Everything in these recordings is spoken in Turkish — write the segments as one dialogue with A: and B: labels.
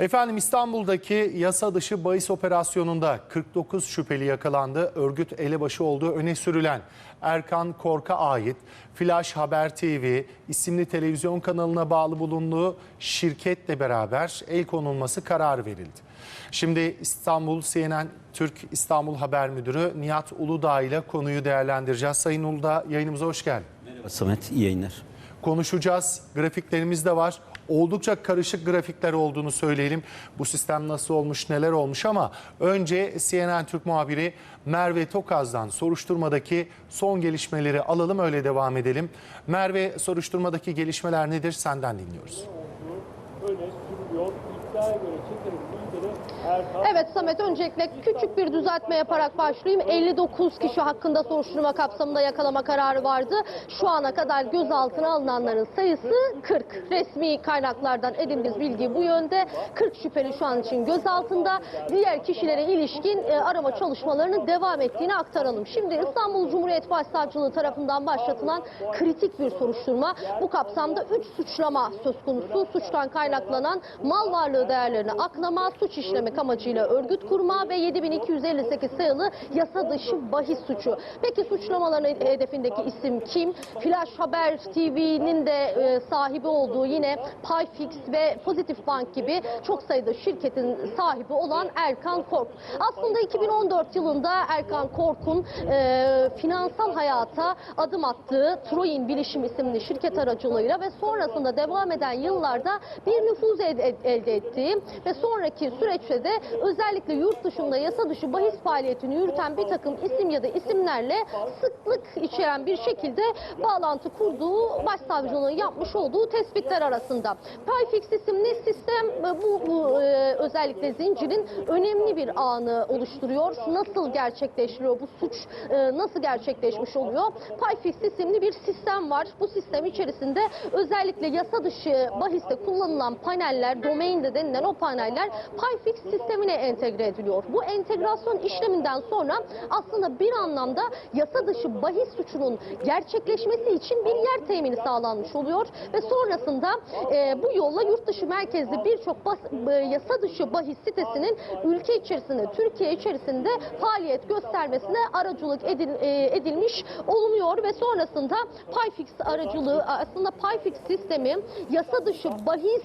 A: Efendim İstanbul'daki yasa dışı bahis operasyonunda 49 şüpheli yakalandı. Örgüt elebaşı olduğu öne sürülen Erkan Kork'a ait Flash Haber TV isimli televizyon kanalına bağlı bulunduğu şirketle beraber el konulması kararı verildi. Şimdi İstanbul CNN Türk İstanbul Haber Müdürü Nihat Uludağ ile konuyu değerlendireceğiz. Sayın Uludağ yayınımıza hoş geldin.
B: Merhaba Samet, iyi yayınlar.
A: konuşacağız. Grafiklerimiz de var. Oldukça karışık grafikler olduğunu söyleyelim. Bu sistem nasıl olmuş, neler olmuş ama önce CNN Türk muhabiri Merve Tokaz'dan soruşturmadaki son gelişmeleri alalım öyle devam edelim. Merve soruşturmadaki gelişmeler nedir senden dinliyoruz.
C: öne
D: Evet Samet öncelikle küçük bir düzeltme yaparak başlayayım. 59 kişi hakkında soruşturma kapsamında yakalama kararı vardı. Şu ana kadar gözaltına alınanların sayısı 40. Resmi kaynaklardan edindiğimiz bilgi bu yönde. 40 şüpheli şu an için gözaltında. Diğer kişilere ilişkin e, arama çalışmalarının devam ettiğini aktaralım. Şimdi İstanbul Cumhuriyet Başsavcılığı tarafından başlatılan kritik bir soruşturma. Bu kapsamda 3 suçlama söz konusu. Suçtan kaynaklanan mal varlığı değerlerini aklama, suç işlemek amacıyla örgüt kurma ve 7258 sayılı yasa dışı bahis suçu. Peki suçlamaların hedefindeki isim kim? Flash Haber TV'nin de e, sahibi olduğu yine Payfix ve Pozitif Bank gibi çok sayıda şirketin sahibi olan Erkan Kork. Aslında 2014 yılında Erkan Kork'un e, finansal hayata adım attığı Troin Bilişim isimli şirket aracılığıyla ve sonrasında devam eden yıllarda bir nüfuz elde ettiği ve sonraki süreçte de özellikle yurt dışında yasa dışı bahis faaliyetini yürüten bir takım isim ya da isimlerle sıklık içeren bir şekilde bağlantı kurduğu başsavcılığın yapmış olduğu tespitler arasında. Payfix isimli sistem e, bu, bu e, özellikle zincirin önemli bir anı oluşturuyor. Nasıl gerçekleştiriyor bu suç e, nasıl gerçekleşmiş oluyor? Payfix isimli bir sistem var. Bu sistem içerisinde özellikle yasa dışı bahiste kullanılan paneller, domain de denilen o paneller Payfix sistemine entegre ediliyor. Bu entegrasyon işleminden sonra aslında bir anlamda yasa dışı bahis suçunun gerçekleşmesi için bir yer temini sağlanmış oluyor ve sonrasında e, bu yolla yurt dışı merkezli birçok e, yasa dışı bahis sitesinin ülke içerisinde, Türkiye içerisinde faaliyet göstermesine aracılık edil- e, edilmiş olunuyor ve sonrasında Payfix aracılığı aslında Payfix sistemi yasa dışı bahis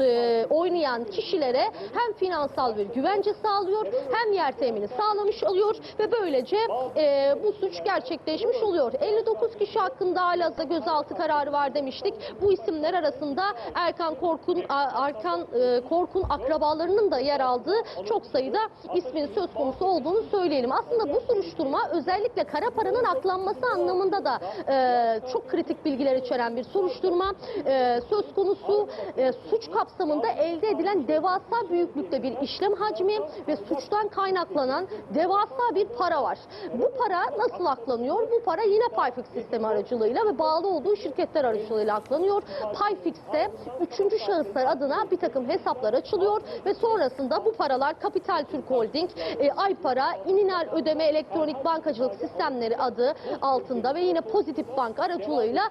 D: e, oynayan kişilere hem finansal bir güvence sağlıyor hem yer temini sağlamış oluyor ve böylece e, bu suç gerçekleşmiş oluyor. 59 kişi hakkında halihazırda gözaltı kararı var demiştik. Bu isimler arasında Erkan Korkun Erkan e, Korkun akrabalarının da yer aldığı çok sayıda ismin söz konusu olduğunu söyleyelim. Aslında bu soruşturma özellikle kara paranın aklanması anlamında da e, çok kritik bilgiler içeren bir soruşturma. E, söz konusu e, suç kapsamında elde edilen devasa büyüklükte bir işlem hacmi ve suçtan kaynaklanan devasa bir para var. Bu para nasıl aklanıyor? Bu para yine Payfix sistemi aracılığıyla ve bağlı olduğu şirketler aracılığıyla aklanıyor. Payfix'te üçüncü şahıslar adına bir takım hesaplar açılıyor ve sonrasında bu paralar Kapital Türk Holding, e, Aypara, İninal Ödeme Elektronik Bankacılık Sistemleri adı altında ve yine Pozitif Bank aracılığıyla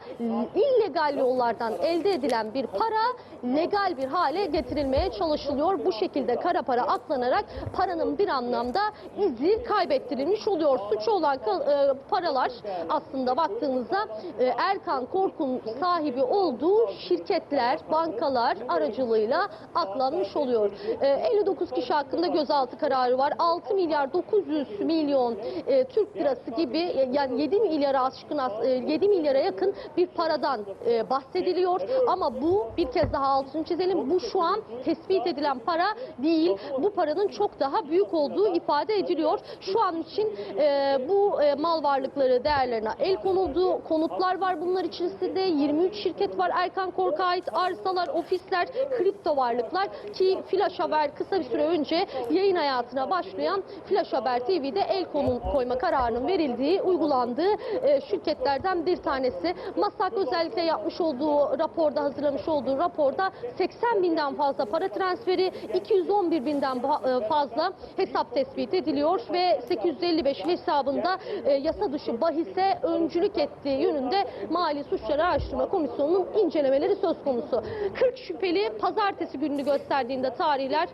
D: illegal yollardan elde edilen bir para legal bir hale getirilmeye çalışılıyor. Bu şekilde kara para aklanarak paranın bir anlamda izi kaybettirilmiş oluyor. Suçu olan e, paralar aslında baktığınızda e, Erkan Korkun sahibi olduğu şirketler, bankalar aracılığıyla aklanmış oluyor. E, 59 kişi hakkında gözaltı kararı var. 6 milyar 900 milyon e, Türk lirası gibi e, yani 7 milyara aşkın as- e, 7 milyara yakın bir paradan e, bahsediliyor. Ama bu bir kez daha altını çizelim. Bu şu an tespit edilen para değil. Bu paranın çok daha büyük olduğu ifade ediliyor. Şu an için e, bu e, mal varlıkları değerlerine el konuldu. Konutlar var bunlar içerisinde. 23 şirket var. Erkan Kork'a ait arsalar, ofisler, kripto varlıklar ki Flash Haber kısa bir süre önce yayın hayatına başlayan Flash Haber TV'de el konu koyma kararının verildiği, uygulandığı e, şirketlerden bir tanesi. Masak özellikle yapmış olduğu raporda, hazırlamış olduğu raporda 80 binden fazla para transferi, 211 binden e, fazla hesap tespit ediliyor ve 855 hesabında e, yasa dışı bahise öncülük ettiği yönünde Mali Suçlar Araştırma Komisyonu'nun incelemeleri söz konusu. 40 şüpheli pazartesi gününü gösterdiğinde tarih cariler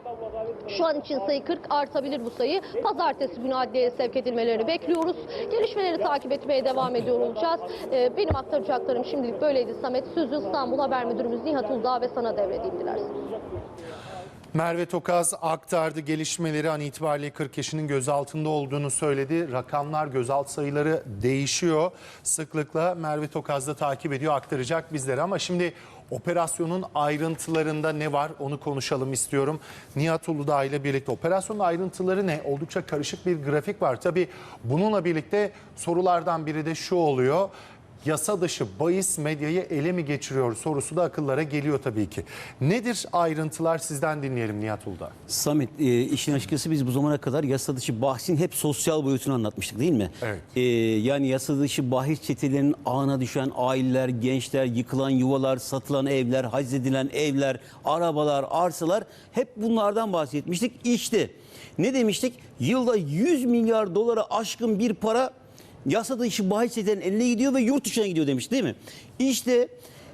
D: şu an için sayı 40 artabilir bu sayı. Pazartesi günü adliyeye sevk edilmelerini bekliyoruz. Gelişmeleri takip etmeye devam ediyor olacağız. Ee, benim aktaracaklarım şimdilik böyleydi Samet. Sözü İstanbul Haber Müdürümüz Nihat Uludağ ve sana devredeyim dilersen.
A: Merve Tokaz aktardı gelişmeleri an itibariyle 40 kişinin gözaltında olduğunu söyledi. Rakamlar gözaltı sayıları değişiyor. Sıklıkla Merve Tokaz da takip ediyor aktaracak bizlere ama şimdi operasyonun ayrıntılarında ne var onu konuşalım istiyorum. Nihat Uludağ ile birlikte operasyonun ayrıntıları ne? Oldukça karışık bir grafik var. Tabii bununla birlikte sorulardan biri de şu oluyor. Yasa dışı bahis medyayı ele mi geçiriyor sorusu da akıllara geliyor tabii ki. Nedir ayrıntılar sizden dinleyelim Nihat Uludağ.
B: Samet e, işin açıkçası biz bu zamana kadar yasa dışı bahsin hep sosyal boyutunu anlatmıştık değil mi?
A: Evet.
B: E, yani yasa dışı bahis çetelerinin ağına düşen aileler, gençler, yıkılan yuvalar, satılan evler, haczedilen evler, arabalar, arsalar hep bunlardan bahsetmiştik. İşte ne demiştik? Yılda 100 milyar dolara aşkın bir para yasa dışı bahis çetelerinin eline gidiyor ve yurt dışına gidiyor demiş değil mi? İşte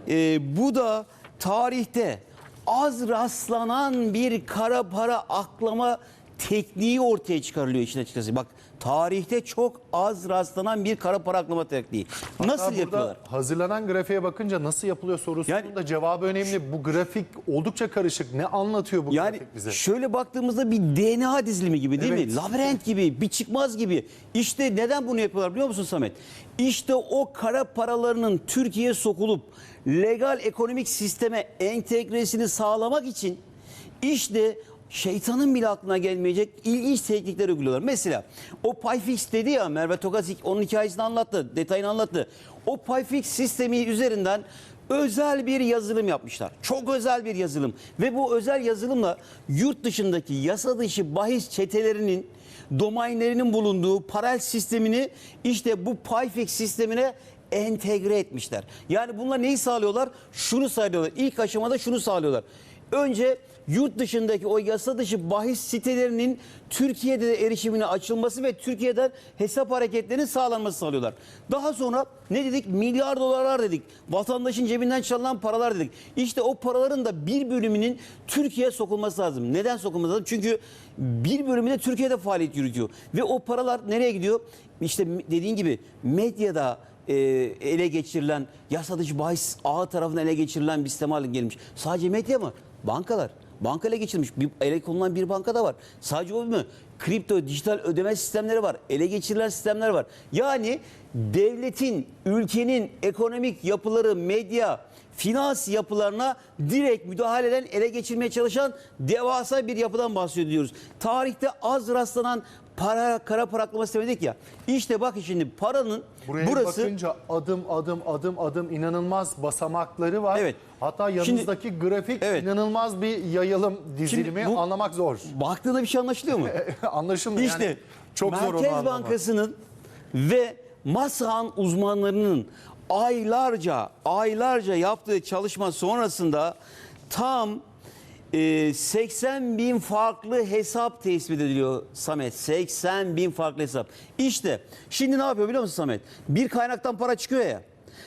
B: e, bu da tarihte az rastlanan bir kara para aklama tekniği ortaya çıkarılıyor işin açıkçası. Bak tarihte çok az rastlanan bir kara para aklama tekniği.
A: Hatta
B: Nasıl yapıyorlar?
A: Hazırlanan grafiğe bakınca nasıl yapılıyor sorusunun
B: Yani-
A: da cevabı önemli. Bu grafik oldukça karışık. Ne anlatıyor bu
B: Yani
A: grafik bize?
B: şöyle baktığımızda bir DNA dizilimi gibi değil
A: Evet.
B: mi? Labirent gibi, bir çıkmaz gibi. İşte neden bunu yapıyorlar biliyor musun Samet? İşte o kara paralarının Türkiye'ye sokulup legal ekonomik sisteme entegresini sağlamak için işte şeytanın bile aklına gelmeyecek ilginç teknikler uyguluyorlar. Mesela o Payfix dedi ya Merve Tokazik onun hikayesini anlattı, detayını anlattı. O Payfix sistemi üzerinden özel bir yazılım yapmışlar. Çok özel bir yazılım ve bu özel yazılımla yurt dışındaki yasa dışı bahis çetelerinin domainlerinin bulunduğu paralel sistemini işte bu Payfix sistemine entegre etmişler. Yani bunlar neyi sağlıyorlar? Şunu sağlıyorlar. İlk aşamada şunu sağlıyorlar. Önce yurt dışındaki o yasa dışı bahis sitelerinin Türkiye'de de erişimine açılması ve Türkiye'den hesap hareketlerinin sağlanması sağlıyorlar. Daha sonra ne dedik? Milyar dolarlar dedik. Vatandaşın cebinden çalınan paralar dedik. İşte o paraların da bir bölümünün Türkiye'ye sokulması lazım. Neden sokulması lazım? Çünkü bir bölümü de Türkiye'de faaliyet yürütüyor. Ve o paralar nereye gidiyor? İşte dediğin gibi medyada e, ele geçirilen yasa bahis ağı tarafından ele geçirilen bir sistem haline gelmiş. Sadece medya mı? Bankalar. Banka ele geçirilmiş. Bir, ele konulan bir banka da var. Sadece o mu? Kripto, dijital ödeme sistemleri var. Ele geçirilen sistemler var. Yani devletin, ülkenin ekonomik yapıları, medya, finans yapılarına direkt müdahale eden, ele geçirmeye çalışan devasa bir yapıdan bahsediyoruz. Tarihte az rastlanan para kara para aklaması demedik ya. İşte bak şimdi paranın
A: Buraya
B: burası
A: bakınca adım adım adım adım inanılmaz basamakları var.
B: Evet.
A: Hatta
B: Şimdi-
A: yanınızdaki grafik
B: Evet.
A: inanılmaz bir yayılım dizilimi
B: bu-
A: anlamak zor.
B: baktığında bir şey anlaşılıyor mu?
A: Anlaşılmıyor
B: İşte
A: yani. Çok zor onu
B: Merkez
A: anlamak.
B: Bankası'nın ve Masahan uzmanlarının aylarca aylarca yaptığı çalışma sonrasında tam e, 80 bin farklı hesap tespit ediliyor Samet. 80 bin farklı hesap. İşte şimdi ne yapıyor biliyor musun Samet? Bir kaynaktan para çıkıyor ya.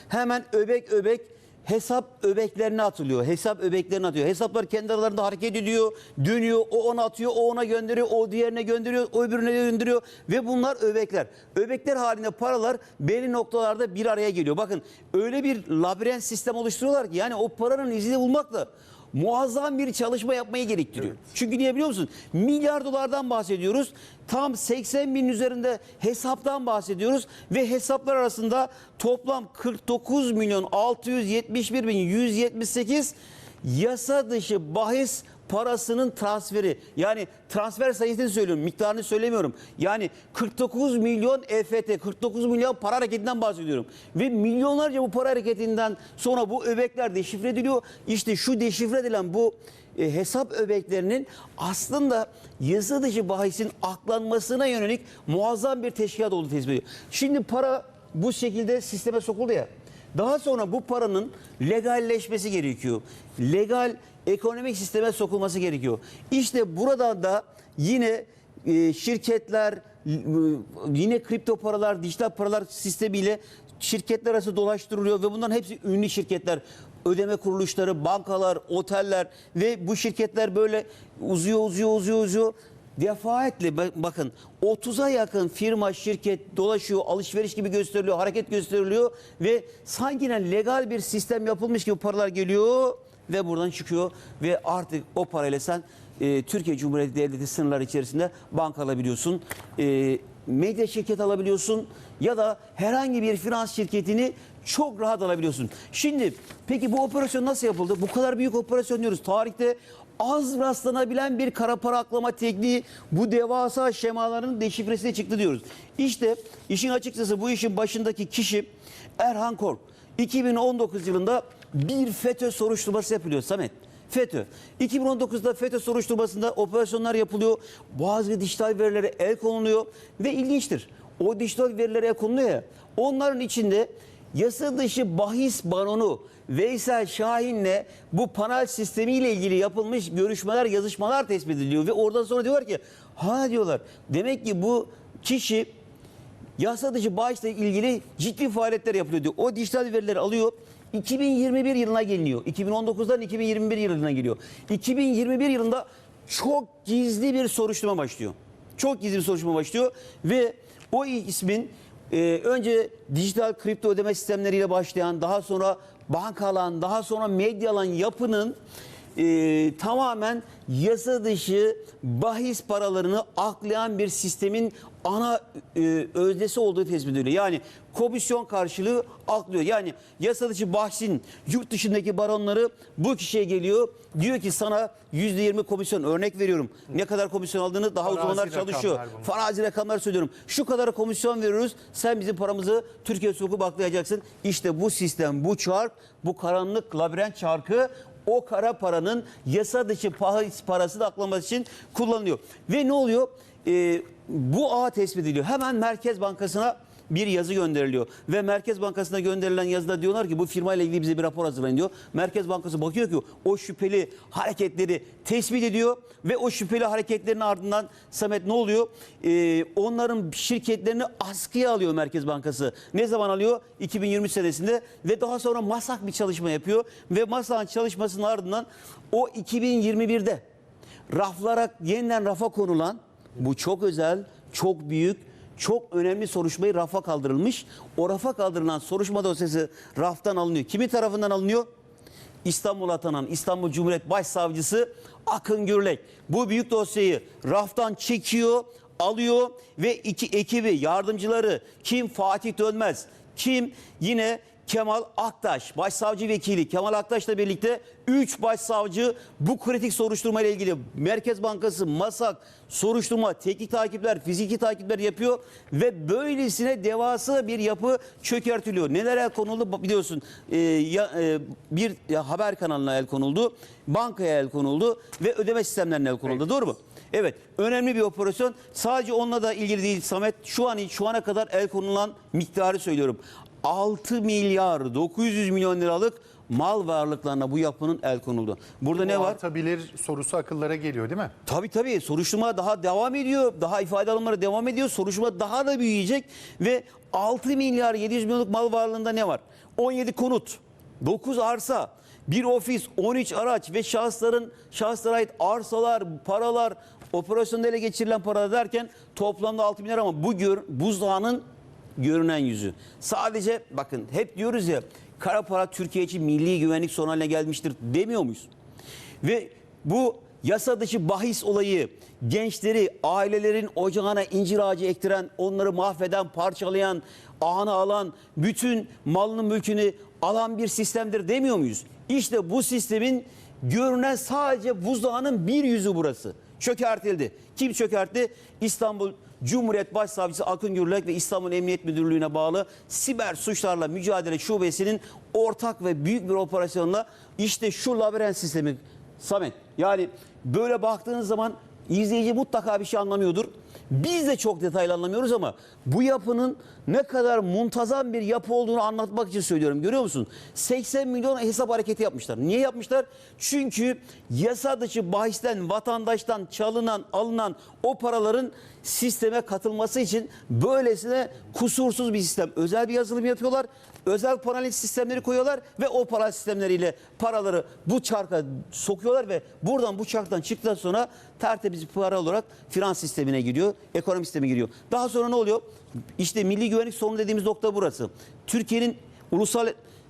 B: Hemen öbek öbek hesap öbeklerine atılıyor. Hesap öbeklerine atıyor. Hesaplar kendi aralarında hareket ediyor, dönüyor. O ona atıyor, o ona gönderiyor, o diğerine gönderiyor, o öbürüne gönderiyor. Ve bunlar öbekler. Öbekler halinde paralar belli noktalarda bir araya geliyor. Bakın öyle bir labirent sistem oluşturuyorlar ki yani o paranın izini bulmakla muazzam bir çalışma yapmayı gerektiriyor. Çünkü niye biliyor musun? Milyar dolardan bahsediyoruz. Tam 80 bin üzerinde hesaptan bahsediyoruz ve hesaplar arasında toplam 49 milyon 671 bin 178 yasa dışı bahis parasının transferi. Yani transfer sayısını söylüyorum, miktarını söylemiyorum. Yani 49 milyon EFT, 49 milyon para hareketinden bahsediyorum. Ve milyonlarca bu para hareketinden sonra bu öbekler deşifre ediliyor. İşte şu deşifre edilen bu e, hesap öbeklerinin aslında yasa dışı bahisin aklanmasına yönelik muazzam bir teşkilat olduğu tespit ediyor. Şimdi para bu şekilde sisteme sokuldu ya. Daha sonra bu paranın legalleşmesi gerekiyor. Legal ekonomik sisteme sokulması gerekiyor. İşte burada da yine e, şirketler, e, yine kripto paralar, dijital paralar sistemiyle şirketler arası dolaştırılıyor ve bunların hepsi ünlü şirketler. ödeme kuruluşları, bankalar, oteller ve bu şirketler böyle uzuyor, uzuyor, uzuyor, uzuyor. Defaatle ba- bakın 30'a yakın firma, şirket dolaşıyor, alışveriş gibi gösteriliyor, hareket gösteriliyor ve sanki legal bir sistem yapılmış gibi paralar geliyor ve buradan çıkıyor ve artık o parayla sen e, Türkiye Cumhuriyeti Devleti sınırları içerisinde banka alabiliyorsun, e, medya şirket alabiliyorsun ya da herhangi bir finans şirketini çok rahat alabiliyorsun. Şimdi peki bu operasyon nasıl yapıldı? Bu kadar büyük operasyon diyoruz. Tarihte az rastlanabilen bir kara para aklama tekniği bu devasa şemaların deşifresine çıktı diyoruz. İşte işin açıkçası bu işin başındaki kişi Erhan Kork. 2019 yılında bir FETÖ soruşturması yapılıyor Samet. FETÖ. 2019'da FETÖ soruşturmasında operasyonlar yapılıyor. Bazı dijital verilere el konuluyor ve ilginçtir. O dijital verilere el konuluyor ya. Onların içinde yasa dışı bahis baronu Veysel Şahin'le bu panel sistemiyle ilgili yapılmış görüşmeler, yazışmalar tespit ediliyor ve oradan sonra diyorlar ki ha diyorlar demek ki bu kişi yasa dışı bağışla ilgili ciddi faaliyetler yapılıyor diyor. O dijital verileri alıyor. 2021 yılına geliniyor. 2019'dan 2021 yılına geliyor. 2021 yılında çok gizli bir soruşturma başlıyor. Çok gizli bir soruşturma başlıyor ve o ismin e, önce dijital kripto ödeme sistemleriyle başlayan, daha sonra banka alan, daha sonra medya alan yapının e, tamamen yasa dışı bahis paralarını aklayan bir sistemin ana e, öznesi olduğu tespit ediliyor. Yani komisyon karşılığı aklıyor. Yani yasa dışı bahsin yurt dışındaki baronları bu kişiye geliyor. Diyor ki sana %20 komisyon örnek veriyorum. Ne kadar komisyon aldığını daha
A: Farazi
B: uzmanlar
A: rakamlar
B: çalışıyor.
A: bunlar.
B: Farazi rakamlar söylüyorum. Şu kadar komisyon veriyoruz. Sen bizim paramızı Türkiye sokup baklayacaksın. İşte bu sistem, bu çark, bu karanlık labirent çarkı o kara paranın yasa dışı bahis parası da aklaması için kullanılıyor. Ve ne oluyor? Ee, bu ağ tespit ediliyor. Hemen Merkez Bankası'na bir yazı gönderiliyor. Ve Merkez Bankası'na gönderilen yazıda diyorlar ki bu firmayla ilgili bize bir rapor hazırlayın diyor. Merkez Bankası bakıyor ki o şüpheli hareketleri tespit ediyor ve o şüpheli hareketlerin ardından Samet ne oluyor? Ee, onların şirketlerini askıya alıyor Merkez Bankası. Ne zaman alıyor? 2020 senesinde ve daha sonra masak bir çalışma yapıyor ve masakın çalışmasının ardından o 2021'de raflara yeniden rafa konulan bu çok özel, çok büyük, çok önemli soruşturmayı rafa kaldırılmış. O rafa kaldırılan soruşturma dosyası raftan alınıyor. Kimin tarafından alınıyor? İstanbul atanan İstanbul Cumhuriyet Başsavcısı Akın Gürlek. Bu büyük dosyayı raftan çekiyor, alıyor ve iki ekibi, yardımcıları kim Fatih Dönmez, kim yine Kemal Aktaş, başsavcı vekili Kemal Aktaş'la birlikte 3 başsavcı bu kritik soruşturma ile ilgili Merkez Bankası, MASAK, soruşturma, teknik takipler, fiziki takipler yapıyor ve böylesine devasa bir yapı çökertiliyor. Neler el konuldu biliyorsun. Ee, ya, e, bir ya, haber kanalına el konuldu, bankaya el konuldu ve ödeme sistemlerine el konuldu. Doğru mu? Evet, önemli bir operasyon. Sadece onunla da ilgili değil Samet. Şu an şu ana kadar el konulan miktarı söylüyorum. 6 milyar 900 milyon liralık mal varlıklarına bu yapının el konuldu. Burada ne
A: Bu
B: var?
A: Artabilir sorusu akıllara geliyor değil mi?
B: Tabii tabii soruşturma daha devam ediyor. Daha ifade alımları devam ediyor. Soruşturma daha da büyüyecek ve 6 milyar 700 milyonluk mal varlığında ne var? 17 konut, 9 arsa, bir ofis, 13 araç ve şahısların şahıslara ait arsalar, paralar, operasyonda ele geçirilen para derken toplamda 6 milyar ama bu gör, buzdağının görünen yüzü. Sadece bakın hep diyoruz ya kara para Türkiye için milli güvenlik sorunu haline gelmiştir demiyor muyuz? Ve bu yasa dışı bahis olayı gençleri ailelerin ocağına incir ağacı ektiren, onları mahveden, parçalayan, ağını alan, bütün malını mülkünü alan bir sistemdir demiyor muyuz? İşte bu sistemin görünen sadece buzdağının bir yüzü burası. Çökertildi. Kim çökertti? İstanbul Cumhuriyet Başsavcısı Akın Gürlek ve İstanbul Emniyet Müdürlüğü'ne bağlı Siber Suçlarla Mücadele Şubesi'nin ortak ve büyük bir operasyonla işte şu labirent sistemi Samet yani böyle baktığınız zaman izleyici mutlaka bir şey anlamıyordur. Biz de çok detaylı anlamıyoruz ama bu yapının ne kadar muntazam bir yapı olduğunu anlatmak için söylüyorum. Görüyor musun? 80 milyon hesap hareketi yapmışlar. Niye yapmışlar? Çünkü yasa dışı bahisten, vatandaştan çalınan, alınan o paraların sisteme katılması için böylesine kusursuz bir sistem. Özel bir yazılım yapıyorlar. Özel paralel sistemleri koyuyorlar ve o paralel sistemleriyle paraları bu çarka sokuyorlar ve buradan bu çarktan çıktıktan sonra tertemiz bir para olarak finans sistemine giriyor, ekonomi sistemi giriyor. Daha sonra ne oluyor? İşte milli güvenlik sorunu dediğimiz nokta burası. Türkiye'nin ulusal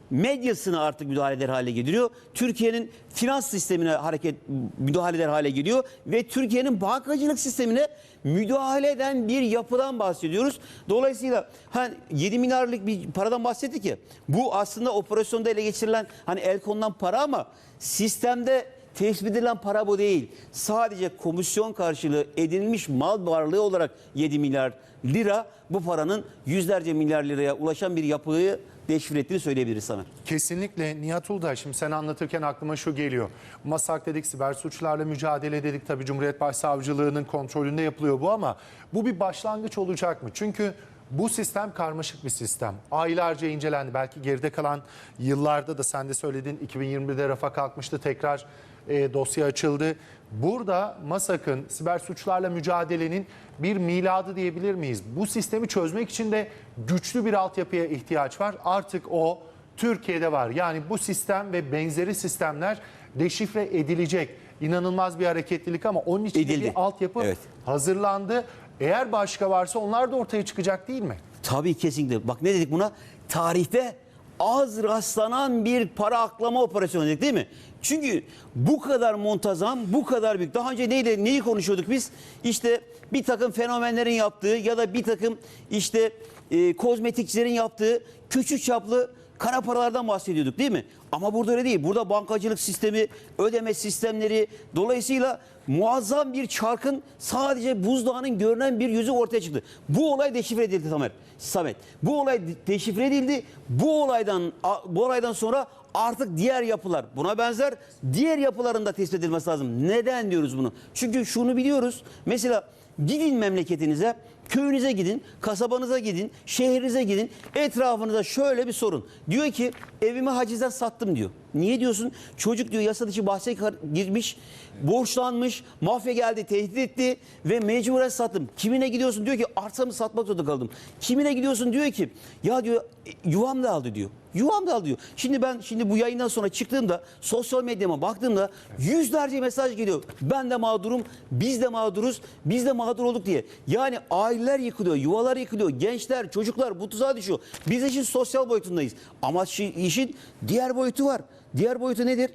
B: medyasına artık müdahale eder hale geliyor. Türkiye'nin finans sistemine hareket müdahale eder hale geliyor ve Türkiye'nin bankacılık sistemine müdahale eden bir yapıdan bahsediyoruz. Dolayısıyla hani 7 milyarlık bir paradan bahsettik ya. Bu aslında operasyonda ele geçirilen hani el konulan para ama sistemde tespit edilen para bu değil. Sadece komisyon karşılığı edinilmiş mal varlığı olarak 7 milyar lira bu paranın yüzlerce milyar liraya ulaşan bir yapıyı deşifre ettiğini söyleyebiliriz sana.
A: Kesinlikle Nihat Uludağ şimdi sen anlatırken aklıma şu geliyor. Masak dedik, siber suçlarla mücadele dedik. Tabii Cumhuriyet Başsavcılığı'nın kontrolünde yapılıyor bu ama bu bir başlangıç olacak mı? Çünkü bu sistem karmaşık bir sistem. Aylarca incelendi. Belki geride kalan yıllarda da sen de söyledin 2021'de rafa kalkmıştı. Tekrar e, dosya açıldı. Burada MASAK'ın siber suçlarla mücadelenin bir miladı diyebilir miyiz? Bu sistemi çözmek için de güçlü bir altyapıya ihtiyaç var. Artık o Türkiye'de var. Yani bu sistem ve benzeri sistemler deşifre edilecek. İnanılmaz bir hareketlilik ama onun için
B: Edildi.
A: bir altyapı
B: Evet.
A: hazırlandı. Eğer başka varsa onlar da ortaya çıkacak değil mi?
B: Tabii kesinlikle. Bak ne dedik buna? Tarihte az rastlanan bir para aklama operasyonu dedik değil mi? Çünkü bu kadar muntazam, bu kadar büyük. Daha önce neydi, neyi konuşuyorduk biz? İşte bir takım fenomenlerin yaptığı ya da bir takım işte e, kozmetikçilerin yaptığı küçük çaplı kara paralardan bahsediyorduk değil mi? Ama burada öyle değil. Burada bankacılık sistemi, ödeme sistemleri dolayısıyla muazzam bir çarkın sadece buzdağının görünen bir yüzü ortaya çıktı. Bu olay deşifre edildi Tamer, Samet. Bu olay de- deşifre edildi. Bu olaydan bu olaydan sonra artık diğer yapılar buna benzer diğer yapıların da tespit edilmesi lazım. Neden diyoruz bunu? Çünkü şunu biliyoruz. Mesela gidin memleketinize Köyünüze gidin, kasabanıza gidin, şehrinize gidin. Etrafınıza şöyle bir sorun. Diyor ki evimi hacizden sattım diyor. Niye diyorsun? Çocuk diyor yasa dışı bahse kar- girmiş, borçlanmış, mafya geldi, tehdit etti ve mecburen sattım. Kimine gidiyorsun? Diyor ki arsamı satmak zorunda kaldım. Kimine gidiyorsun? Diyor ki ya diyor "e, yuvam da aldı diyor. Yuvam da aldı diyor. Şimdi ben şimdi bu yayından sonra çıktığımda sosyal medyama baktığımda yüzlerce mesaj geliyor. Ben de mağdurum, biz de mağduruz, biz de mağdur olduk diye. Yani aileler yıkılıyor, yuvalar yıkılıyor, gençler, çocuklar bu tuzağa düşüyor. Biz işin sosyal boyutundayız. Ama şi- işin diğer boyutu var. Diğer boyutu nedir?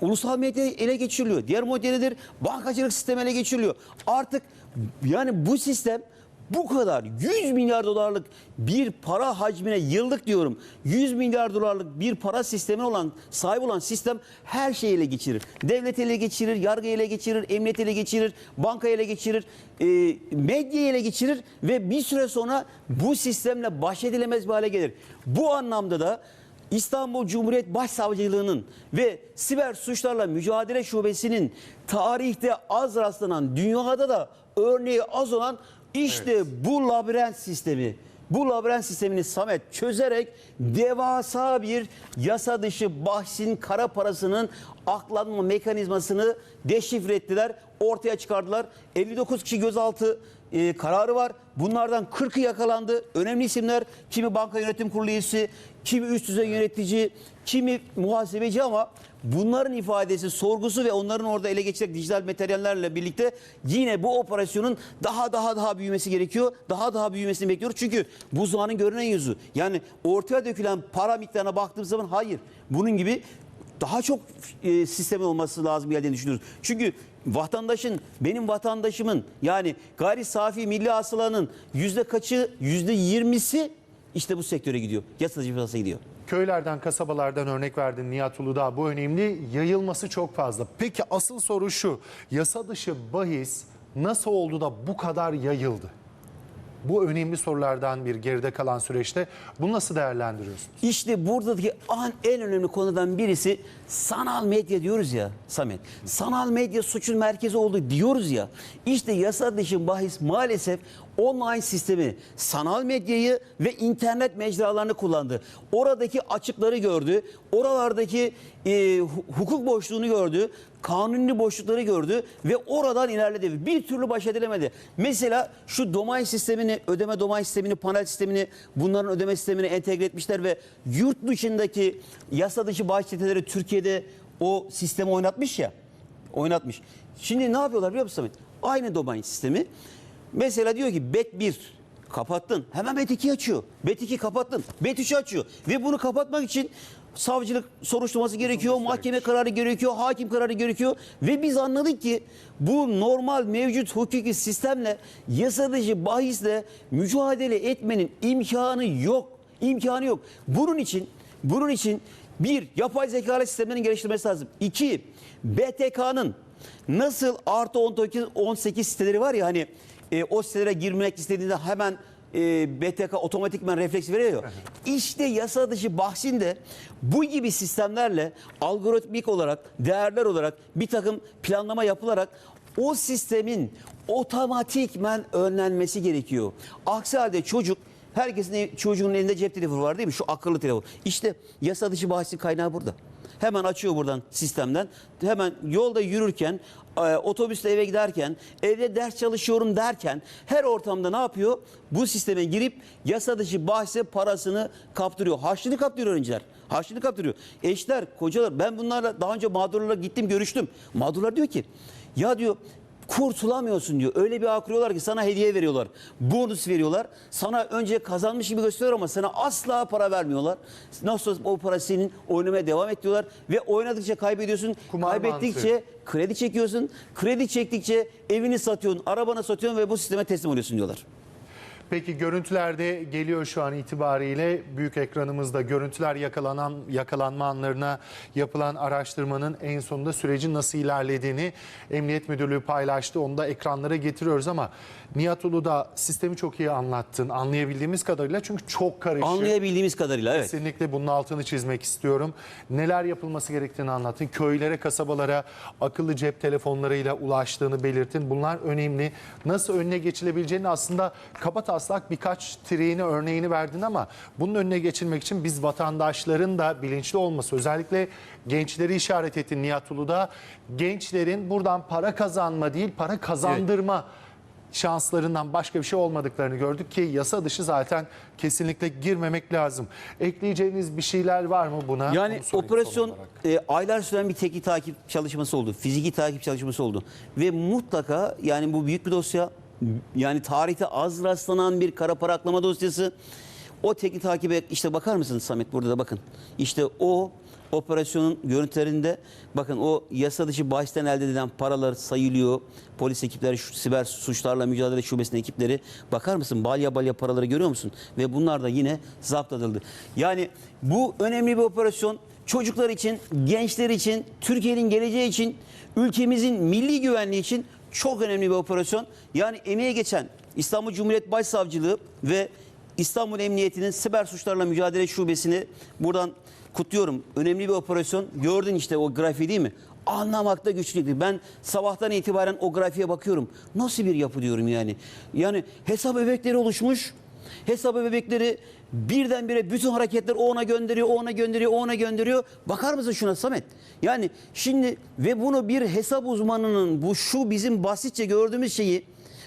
B: Ulusal medya ele geçiriliyor. Diğer boyutu nedir? Bankacılık sistemi ele geçiriliyor. Artık yani bu sistem bu kadar 100 milyar dolarlık bir para hacmine yıllık diyorum. 100 milyar dolarlık bir para sistemi olan sahip olan sistem her şeyi ele geçirir. Devlet ele geçirir, yargı ele geçirir, emniyet ele geçirir, banka ele geçirir, e, medya ele geçirir ve bir süre sonra bu sistemle baş edilemez bir hale gelir. Bu anlamda da İstanbul Cumhuriyet Başsavcılığı'nın ve siber suçlarla mücadele şubesinin tarihte az rastlanan, dünyada da örneği az olan işte bu labirent sistemi. Bu labirent sistemini Samet çözerek devasa bir yasa dışı bahsin kara parasının aklanma mekanizmasını deşifre ettiler, ortaya çıkardılar. 59 kişi gözaltı e, kararı var. Bunlardan 40'ı yakalandı. Önemli isimler kimi banka yönetim kurulu üyesi, kimi üst düzey yönetici, kimi muhasebeci ama bunların ifadesi, sorgusu ve onların orada ele geçecek dijital materyallerle birlikte yine bu operasyonun daha daha daha büyümesi gerekiyor. Daha daha büyümesini bekliyoruz. Çünkü buzdağının görünen yüzü. Yani ortaya dökülen para miktarına baktığım zaman hayır. Bunun gibi daha çok e, sistemin olması lazım geldiğini düşünüyoruz. Çünkü vatandaşın, benim vatandaşımın yani gayri safi milli hasılanın yüzde kaçı, yüzde yirmisi işte bu sektöre gidiyor. Yasa dışı piyasaya gidiyor.
A: Köylerden, kasabalardan örnek verdin Nihat Uludağ. Bu önemli. Yayılması çok fazla. Peki asıl soru şu. Yasa dışı bahis nasıl oldu da bu kadar yayıldı? Bu önemli sorulardan bir geride kalan süreçte. Bunu nasıl değerlendiriyorsun?
B: İşte buradaki an en önemli konudan birisi sanal medya diyoruz ya Samet. Sanal medya suçun merkezi oldu diyoruz ya. İşte yasa dışı bahis maalesef online sistemi sanal medyayı ve internet mecralarını kullandı. Oradaki açıkları gördü. Oralardaki e, hu- hukuk boşluğunu gördü. kanuni boşlukları gördü ve oradan ilerledi. Bir türlü baş edilemedi. Mesela şu domain sistemini, ödeme domain sistemini, panel sistemini, bunların ödeme sistemini entegre etmişler ve yurt dışındaki yasa dışı bahis çeteleri Türkiye'de o sistemi oynatmış ya. Oynatmış. Şimdi ne yapıyorlar biliyor musun Samet? Aynı domain sistemi. Mesela diyor ki bet 1 kapattın. Hemen bet 2 açıyor. Bet 2 kapattın. Bet 3 açıyor. Ve bunu kapatmak için savcılık soruşturması gerekiyor, mahkeme kararı gerekiyor, hakim kararı gerekiyor ve biz anladık ki bu normal mevcut hukuki sistemle yasa dışı bahisle mücadele etmenin imkanı yok. İmkanı yok. Bunun için bunun için bir yapay zeka sistemlerini geliştirmesi lazım. İki BTK'nın nasıl artı 18, 18 siteleri var ya hani e, o sitelere girmek istediğinde hemen e, BTK otomatikman refleks veriyor. İşte yasa dışı bahsinde bu gibi sistemlerle algoritmik olarak, değerler olarak bir takım planlama yapılarak o sistemin otomatikmen önlenmesi gerekiyor. Aksi halde çocuk herkesin ev- çocuğunun elinde cep telefonu var değil mi? Şu akıllı telefon. İşte yasa dışı bahsin kaynağı burada. Hemen açıyor buradan sistemden. Hemen yolda yürürken, e, otobüste eve giderken, evde ders çalışıyorum derken her ortamda ne yapıyor? Bu sisteme girip yasa dışı bahse parasını kaptırıyor. Harçlığını kaptırıyor öğrenciler. Harçlığını kaptırıyor. Eşler, kocalar ben bunlarla daha önce mağdurlarla gittim görüştüm. Mağdurlar diyor ki ya diyor kurtulamıyorsun diyor. Öyle bir ağ kuruyorlar ki sana hediye veriyorlar. Bonus veriyorlar. Sana önce kazanmış gibi gösteriyor ama sana asla para vermiyorlar. Nasıl olsa o para senin oynamaya devam et diyorlar. Ve oynadıkça kaybediyorsun.
A: Kumar
B: Kaybettikçe
A: mantığı.
B: kredi çekiyorsun. Kredi çektikçe evini satıyorsun, arabanı satıyorsun ve bu sisteme teslim oluyorsun diyorlar.
A: Peki görüntülerde geliyor şu an itibariyle büyük ekranımızda görüntüler yakalanan yakalanma anlarına yapılan araştırmanın en sonunda sürecin nasıl ilerlediğini Emniyet Müdürlüğü paylaştı. Onu da ekranlara getiriyoruz ama Nihat Ulu da sistemi çok iyi anlattın anlayabildiğimiz kadarıyla çünkü çok karışık.
B: Anlayabildiğimiz kadarıyla evet.
A: Kesinlikle bunun altını çizmek istiyorum. Neler yapılması gerektiğini anlatın. Köylere, kasabalara akıllı cep telefonlarıyla ulaştığını belirtin. Bunlar önemli. Nasıl önüne geçilebileceğini aslında kaba taslak birkaç triğini, örneğini verdin ama bunun önüne geçilmek için biz vatandaşların da bilinçli olması, özellikle gençleri işaret ettin Nihat Ulu'da. Gençlerin buradan para kazanma değil, para kazandırma şanslarından başka bir şey olmadıklarını gördük ki yasa dışı zaten kesinlikle girmemek lazım. Ekleyeceğiniz bir şeyler var mı buna?
B: Yani operasyon e, aylar süren bir teknik takip çalışması oldu. Fiziki takip çalışması oldu. Ve mutlaka yani bu büyük bir dosya. Yani tarihte az rastlanan bir kara para aklama dosyası. O teknik takibe işte bakar mısınız Samet burada da bakın. İşte o operasyonun görüntülerinde bakın o yasa dışı bahisten elde edilen paralar sayılıyor. Polis ekipleri, şu siber suçlarla mücadele şubesinin ekipleri bakar mısın balya balya paraları görüyor musun? Ve bunlar da yine zapt edildi. Yani bu önemli bir operasyon. Çocuklar için, gençler için, Türkiye'nin geleceği için, ülkemizin milli güvenliği için çok önemli bir operasyon. Yani emeğe geçen İstanbul Cumhuriyet Başsavcılığı ve İstanbul Emniyeti'nin siber suçlarla mücadele şubesini buradan kutluyorum. Önemli bir operasyon. Gördün işte o grafiği değil mi? Anlamakta güçlüydü. Ben sabahtan itibaren o grafiğe bakıyorum. Nasıl bir yapı diyorum yani. Yani hesap bebekleri oluşmuş. Hesap bebekleri birdenbire bütün hareketler o ona gönderiyor, o ona gönderiyor, o ona gönderiyor. Bakar mısın şuna Samet? Yani şimdi ve bunu bir hesap uzmanının bu şu bizim basitçe gördüğümüz şeyi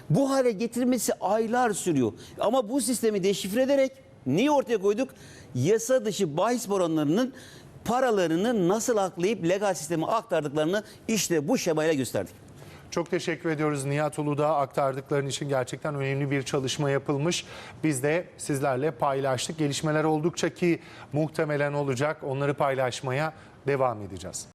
B: bu hale getirmesi aylar sürüyor. Ama bu sistemi deşifre ederek neyi ortaya koyduk? Yasa dışı bahis boranlarının paralarını nasıl aklayıp legal sisteme aktardıklarını işte bu şemayla gösterdik.
A: Çok teşekkür ediyoruz Nihat Ulu'da aktardıkların için gerçekten önemli bir çalışma yapılmış. Biz de sizlerle paylaştık. Gelişmeler oldukça ki muhtemelen olacak onları paylaşmaya devam edeceğiz.